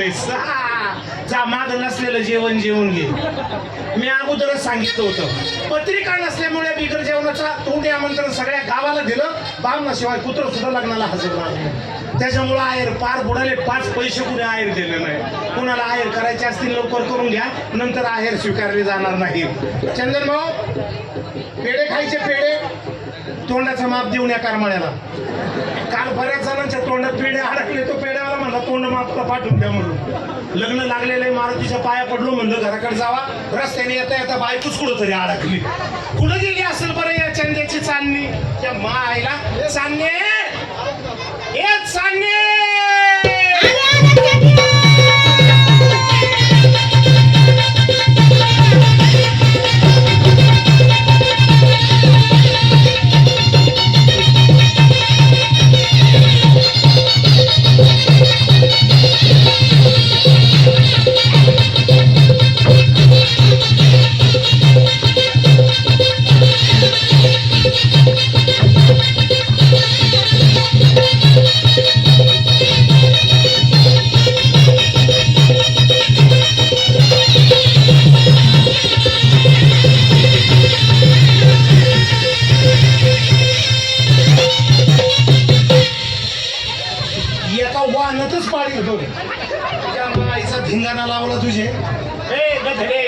झाला जा माग नसलेलं जेवण जेवून घे. मी अगोदरच सांगितलं होतं. पत्रिका नसल्यामुळे बिगर जेवणाचा तोंडी आमंत्रण सगळ्या गावाला दिलं. बामणाशिवाय कुत्र सुद्धा लग्नाला हजर राहणार त्याच्यामुळं आहेर पार बुडाले पाच पैसे कुणी आहेर दिले नाही. कुणाला आहेर करायचे असतील लवकर करून घ्या नंतर आहेर स्वीकारले जाणार नाही. चंदन भाऊ पेढे खायचे पेढे. तोंडाचं माप देऊन या करमाळ्याला. काल बऱ्याच जणांच्या तोंडात पेढे अडकले. तो पेढ्यावाला म्हणला तोंड मापला पाठवून द्या म्हणून. लग्न लागलेलं मारुतीच्या पाया पडलो म्हणलं घराकडे जावा. रस्त्याने येता येता बायकोच कुठं तरी अडकली. कुठं गेली असेल बरं या चंद्याची चांदणी? त्या मा आईला चांदणे चांदणे! ए गधडे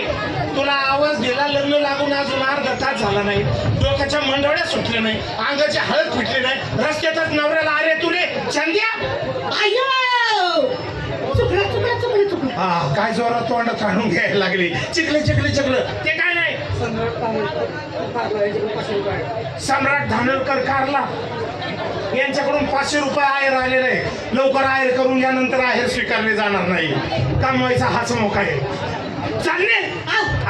तुला आवाज दिला लग्न लागून अजून अर्धा तास झाला नाही. डोक्याच्या मंडवड्या सुटल्या नाही अंगाची हळद फिटली नाही रस्त्यातच नवऱ्याला अरे तुले चंद्या? चुकलं चुकलं चुकलं चुकलं. हा काय जोरात तोंड काढून घ्यायला लागली. चिकले चिकले चिकलं ते काय सम्राट धानोरकर कारला. यांच्याकडून पाचशे रुपये आहेर आलेले आहे. लवकर आहेर करून या नंतर आहेर स्वीकारले जाणार नाही. कमवायचा हाच मोका आहे. चालले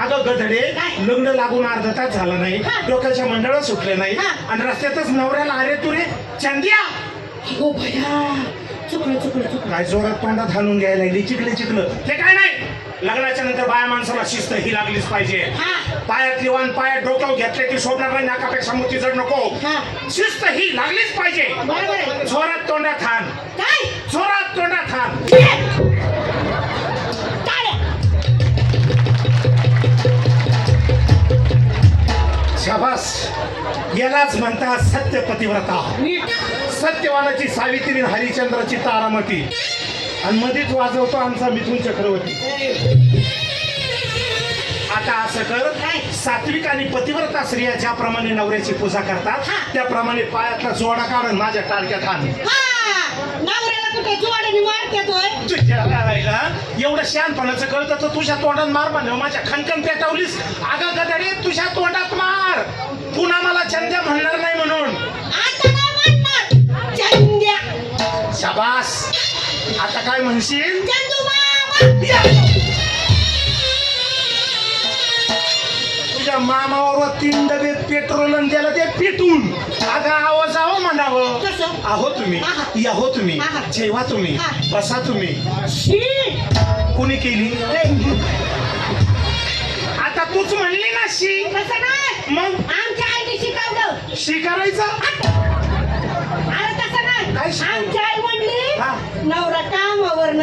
अगं गधडे लग्न लागून अर्धा तास झाला नाही. डोक्याच्या मंडळ सुटले नाही. आणि रस्त्यातच नवऱ्याला अरे तुरे चंद्या. हो भया. चुकलं चुकलं चुकलं. काय जोरात तोंडात घालून घ्यायला लागली? चिकले चिकलं ते काय नाही. लग्नाच्या नंतर बाया माणसाला शिस्त ही लागलीच पाहिजे. पायातली वाण पायात डोक्यावर घेतले की सोडणार नाही नाकापेक्षा मोठी जड नको. हा. शिस्त ही लागलीच पाहिजे. जोरात तोंडात थान जोरात तोंडात थान शाबास. यालाच म्हणतात सत्य पतिव्रता सत्यवानाची सावित्री आणि हरिश्चंद्राची तारामती. आणि मध्येच वाजवतो आमचा मिथुन चक्रवर्ती. आता असं कर? सात्विक आणि पतिव्रता स्त्रिया ज्याप्रमाणे नवऱ्याची पूजा करतात. त्याप्रमाणे पायातला जोडा काढून माझ्या टाळक्यात आण हा! एवढं शहाणपणाचं कळतं तर तुझ्या तोंडात मार म्हणलं माझ्या खणखण पेटवलीस. अगं गदडे तुझ्या तोंडात मार. पुन्हा मला चंद्या म्हणणार नाही म्हणून. शाबास. आता काय म्हणशील. तुझ्या मामावर तीन डबे पेट्रोल आणि त्याला ते पेटून. अगं आवाज आहो म्हणावं. कसं? आहो तुम्ही. आहा. या हो तुम्ही. आहा. जेवा तुम्ही. बसा तुम्ही. शी! कोणी केली? आता तूच म्हणली ना शी. कसं नाही. मग? आमच्या आईने शिकवलं. शी करायचा? अरे तसं नाही. काय शिकवलं? आमची आई म्हणली. नवरा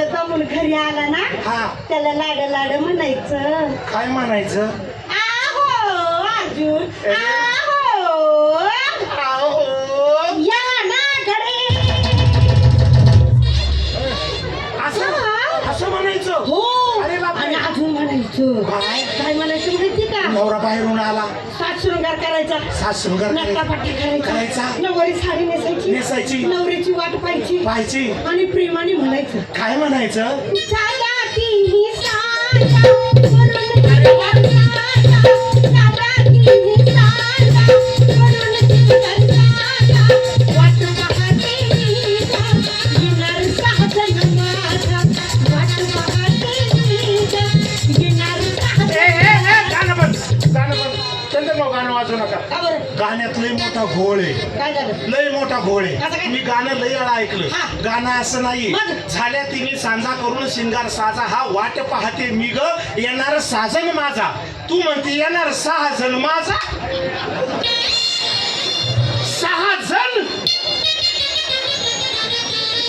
जमून घरी आला ना हा त्याला लाड लाड म्हणायचं काय म्हणायचं आहो अर्जुन ए. आहो आहो. या ना घरी असं हा. असं म्हणायचं हो अरे बापरे. आणि अजून म्हणायचं काय? काय म्हणायचं माहिती का नवरा बाहेरून आला करायचा? सात शृंगार नक्कापट्टी करायचा? करायचा. नवरी साडी नेसायची? नेसायची. नवरीची वाट पाहायची? पाहायची. आणि प्रेमाने म्हणायचं. काय म्हणायचं? की वरून जीवन साजा ए, गाणं वाजू नका. गाण्यात लय मोठा घोळ आहे. काय झालं? लय मोठा घोळ आहे. काय? मी गाणं लय वेळा हा. ऐकलं गाणं असं नाही मग? झाल्या तिने सांजा करून शिंगार साजा. हा वाट पाहते मी ग. येणार साजन माझा. तू म्हणते येणार सहा जण माझा. सहा जण?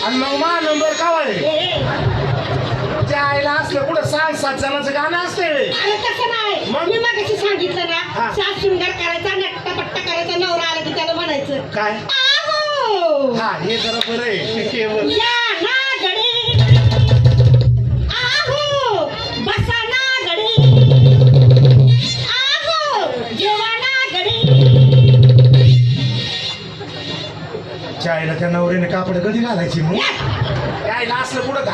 आणि मग मा नंबर का आहे? ए, ए, त्या आईला असलं कुठं? सहा सात जणांचं गाणं असतंय. अरे तसं मग? मी मगाशी सांगितलं हा. ना सात शृंगार करायचा नट्टा पट्टा करायचा नवरा आला की त्याला म्हणायचं काय आहो हा हे जरा बरं आहे हे बरं. या ना गडे आहो बसा ना गडे आहो जेवा ना गडे त्या आईला त्या नवरीने कापड कधी घालायची मग या.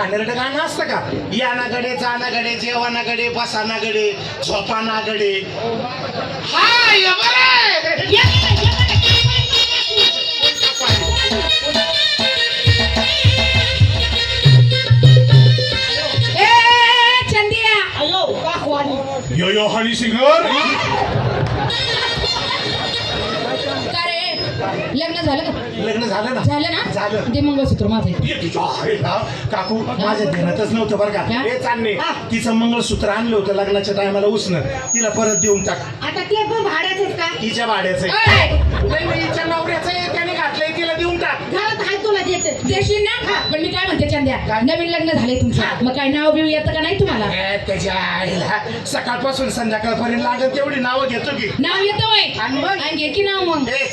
घाणेरडं गाणं असतं का? या ना गडे जा ना गडे जेवा ना गडे बसा ना गडे झोपा ना गडे हाय ए चंदिया! यो यो हनी सिंगर? लग्न झालं का? लग्न झालं ना. झालं ना? झालं. ते मंगळसूत्र माझं आहे. ये तुझ्या आईला काकू माझ्या ध्यानातच नव्हतं बरं का. हा? हे चालणे. तिचं मंगळसूत्र आणलं होतं लग्नाच्या टायमाला उसनं. तिला परत देऊन टाक. आता ते पण भाड्याचंच का? तिच्या भाड्याचं आहे. नाही नाही हिच्या नवऱ्याचं आहे त्याने हाय तुला देते देशील ना? पण मी काय म्हणते चंद्या? नवीन लग्न झाले तुमचं. मग काय नाव बिव येतं का नाही तुम्हाला? ए, त्याच्या आईला सकाळपासून संध्याकाळपर्यंत लागत तेवढी नावं घेतो की. नाव येतं वय आणि मग? आणि घे की नाव मग. ए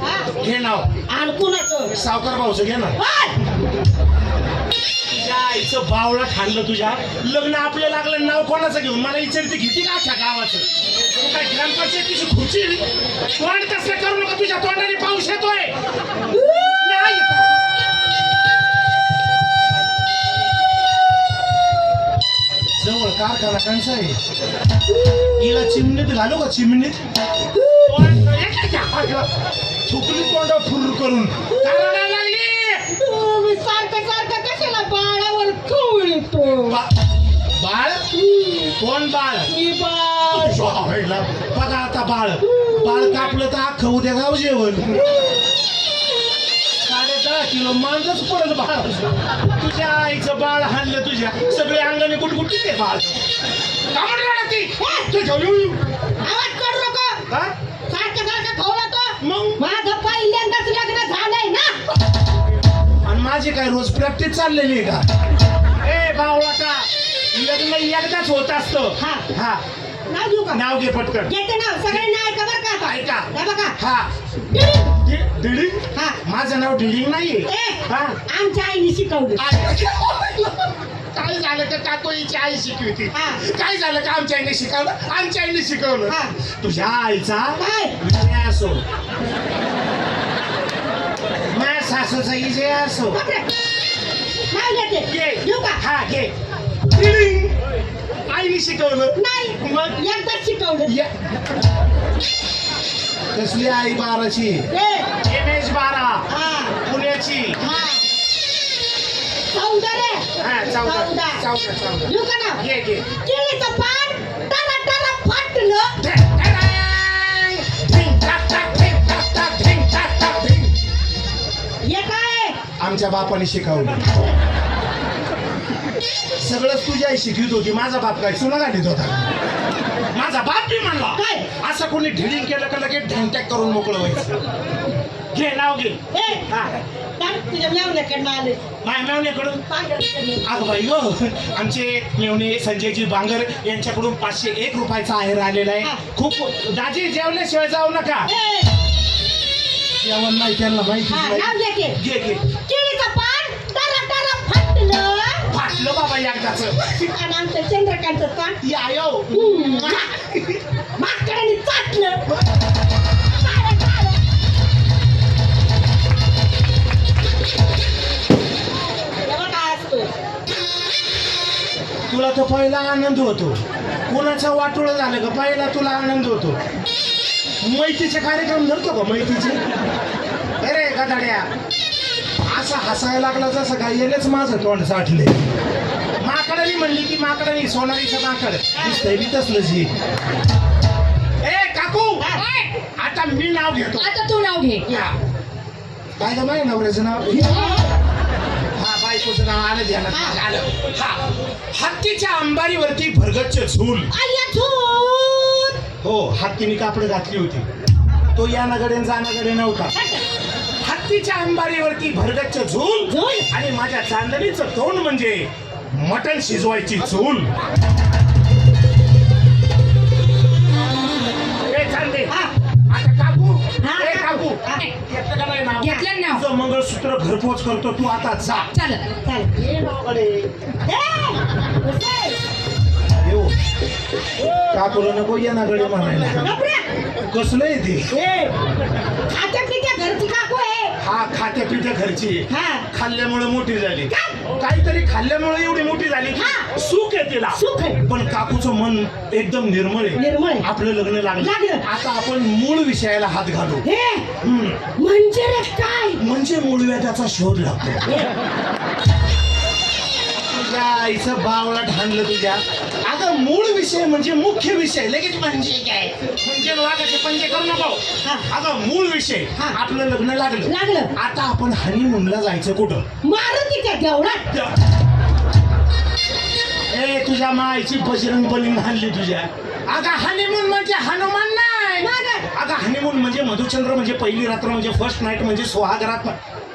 हा. घे नाव. आणि कुणाचं? सावकार भाऊचं घे ना. हाय! तुझ्या आईचं बावळा खाल्लं तुझ्या. लग्न आपलं लागलं नाव कोणाचं घेऊन? मला विचारते घेते का अख्ख्या गावाचं? तू काय ग्रामपंचायतीची खुर्ची तोंड तसलं करू नका तुझ्या तोंडाने पाऊस येतोय. जवळ कारखाना कंचा आहे. हिला चिमणीत घालू का चिमणीत? थुकली तोंड फुर करून. कारणाला लागली तुम्ही सारखं सारखं कशाला बाळावर कवळ येतो? बाळ? कोण बाळ? मी बाळ. बघा आता बाळ. बाळ कापलं तर अख्खं उद्या गाव जेवण. साडे दहा किलो मांजच पडत बाळ तुझ्या आईचं बाळ हाणलं तुझ्या. सगळे अंगाने गुटगुटी ते बाळ. का म्हणून रडती? तुझ्या येऊ. आवाज करू नको. हा? सारखं सारखं मग? माझं पहिल्यांदाच लग्न झालंय ना. आणि माझी काय रोज प्रॅक्टिस चाललेली आहे का? ए बावळाटा लग्न एकदाच होत असतं. हा. हा. नाव देऊ का? नाव घे पटकन. घेते नाव. सगळ्यांना ऐका बरं का. ऐका. हे बघा. हा. डिडिंग. डि- डिडिंग हा माझं नाव नाहीये. ए हा? आमच्या आईने शिकवलं. काय झालं का काकू हिची आई शिकवती हा. काय झालं का आमच्या आईने शिकवलं? आमच्या आईने शिकवलं. हा. तुझ्या आईचा काय? विजय असो. माझ्या सासूचा विजय असो. हा घे. आईने शिकवलं. नाही. मग? एकदाच शिकवलं. कसली आई बाराची? एम एच बारा. हा. पुण्याची. चौदा रे हा चौदा चौदा. चौदा चौदा देऊ का नाव घे घे केळीचं पान टरा टरा फाटलं. हे काय? आमच्या बापाने शिकवलं. सगळंच तुझी आई शिकवित होती माझा बाप काय सुना घालीत होता? माझा बाप बी म्हणला काय? असं कोणी ढिलिंग केलं का लगेच ढँटॅक करून मोकळं व्हायचं? घे नाव घे. हा. काय तुझ्या मेवण्याकडनं आले माय मेवण्याकडून पांढरं अगं बाई गो आमचे मेवणे संजयजी बांगर यांच्याकडून पाचशे एक रुपयाचा आहेर आलेला हा. आहे खूप दाजी जेवल्याशिवाय जाऊ नका. जेवण नाही त्यांना माहिती हा घे घे. एकदाच आणि आमचं चंद्रकांतचं पान या. माकडाने चाटलं. तुला तर पहिला आनंद होतो. कोणाचा वाटोळ झालं का पहिला तुला आनंद होतो. मैतीचे कार्यक्रम धरतो का मैतीचे अरे गदाड्या असा हसायला लागला जसं काय येलेच माझं तोंड साठले. माकडानी म्हणली की माकडानी सोनारीचं माकड. तसलंच हे. ए काकू! नाव घेतो. आता तू नाव घे. काय ग माझ्या नवऱ्याचं नाव हा. बायकोचं नाव आलं ध्यानात आलं. हा. हत्तीच्या अंबारीवरती भरगच्च झूल. हो हत्तीने कापड घातली होती. तो या नगडे जाणाकडे नव्हता. हत्तीच्या अंबारीवरती भरगच्च झूल. आणि माझ्या चांदणीचं तोंड म्हणजे मटण शिजवायची चूल. घेतलं का. तुझं मंगळसूत्र घरपोच करतो तू आता जा चालत चल. ये नावाकडे. ए, उसे. येऊ काकूला नको या नागडे म्हणायला गबऱ्या. कसलं आहे ते ए, खात्या पित्या घरची काकू हा खात्या आहे. हा खाल्ल्यामुळे मोठी झाली काय? काहीतरी खाल्ल्यामुळे एवढी मोठी झाली हा. सुख आहे तिला सुख आहे. पण काकूचं मन एकदम निर्मळ आहे निर्मळ आहे. आपलं लग्न लागलं लागलं. आता आपण मूळ विषयाला हात घालू हे हम्म. म्हणजे रे काय म्हणजे मूळ व्याजाचा शोध लागतो तुझ्या आईचं तुझ्या अगं मूळ विषय म्हणजे मुख्य विषय लगेच म्हणजे काय म्हणजे वागाचे पंचे करू नको. अगं मूळ विषय. आपलं लग्न लागलं. लागलं. आता आपण हनीमूनला जायचं कुठं? मारुतीच्या देवळात ए तुझ्या मायची बजरंग बली आणली तुझ्या. अगं हनीमून म्हणजे हनुमान नाही? अगं हनीमून म्हणजे मधुचंद्र म्हणजे पहिली रात्र म्हणजे फर्स्ट नाईट म्हणजे सोहागरात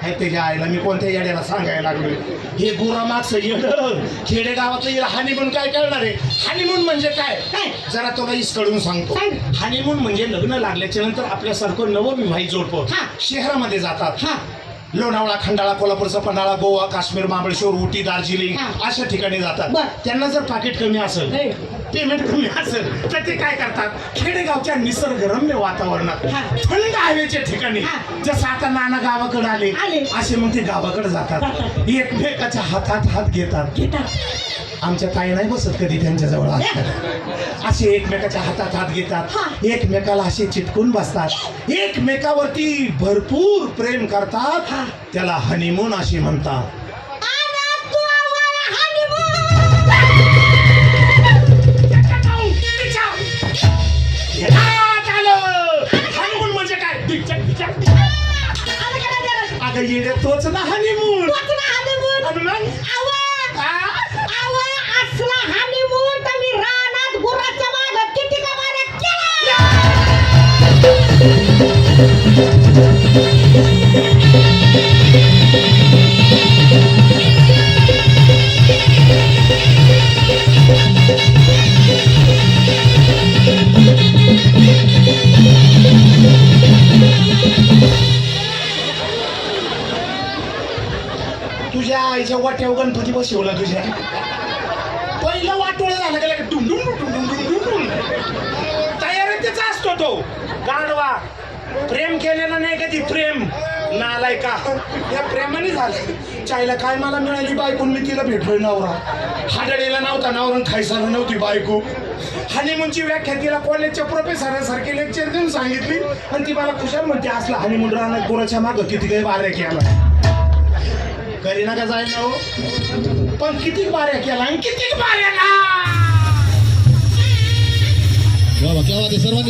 हे त्याच्या आईला मी कोणत्या येड्याला सांगायला लागलोय? हे गुरामागचं येड. खेडेगावातलं येड हनीमून काय करणार आहे? हनीमून म्हणजे काय? जरा तुला इसकडून सांगतो. सांग. हनीमून म्हणजे लग्न लागल्याच्या नंतर आपल्यासारखं नवविवाहित जोडपं हा. शहरामध्ये जातात. हा. लोणावळा खंडाळा कोल्हापूरचा पन्हाळा गोवा काश्मीर महाबळेश्वर उटी दार्जिलिंग. अशा ठिकाणी जातात. त्यांना जर पाकिट कमी असेल. पेमेंट कमी असेल तर ते काय करतात खेडेगावच्या निसर्गरम्य वातावरणात. थंड हवेच्या ठिकाणी. जसं आता नाना गावाकडे आले. असे मग ते गावाकडे जातात. एकमेकाच्या हातात हात घेतात घेतात आमच्या ताई नाही बसत कधी त्यांच्या जवळ असे एकमेकाच्या हातात हात घेतात. एकमेकाला असे चिटकून बसतात. एकमेकावरती भरपूर प्रेम करतात. त्याला हनीमून असे म्हणतात. तुझ्या आईच्या वाट्यावर गणपती बसवला तुझ्या. पहिलं वाटोळ झालं गेलं डुम डुम डुम असतो तो गाढवा प्रेम केलेलं नाही कधी प्रेम? नालाय का? या प्रेमाने झालं. चायला काय मला मिळाली बायकून मी तिला भेटलोय नवरा. हाडळीला नव्हता नवरण खायसाला नव्हती बायको. हनीमूनची व्याख्या तिला कॉलेजच्या प्रोफेसरांसारखी लेक्चर देऊन सांगितली आणि ती मला खुशाल म्हणते असला हनीमून राहणार कोणाच्या मागं किती काही बाऱ्या केला? करीना का जायला हो. पण किती बाऱ्या केला आणि किती बाऱ्या ना सर्वांनी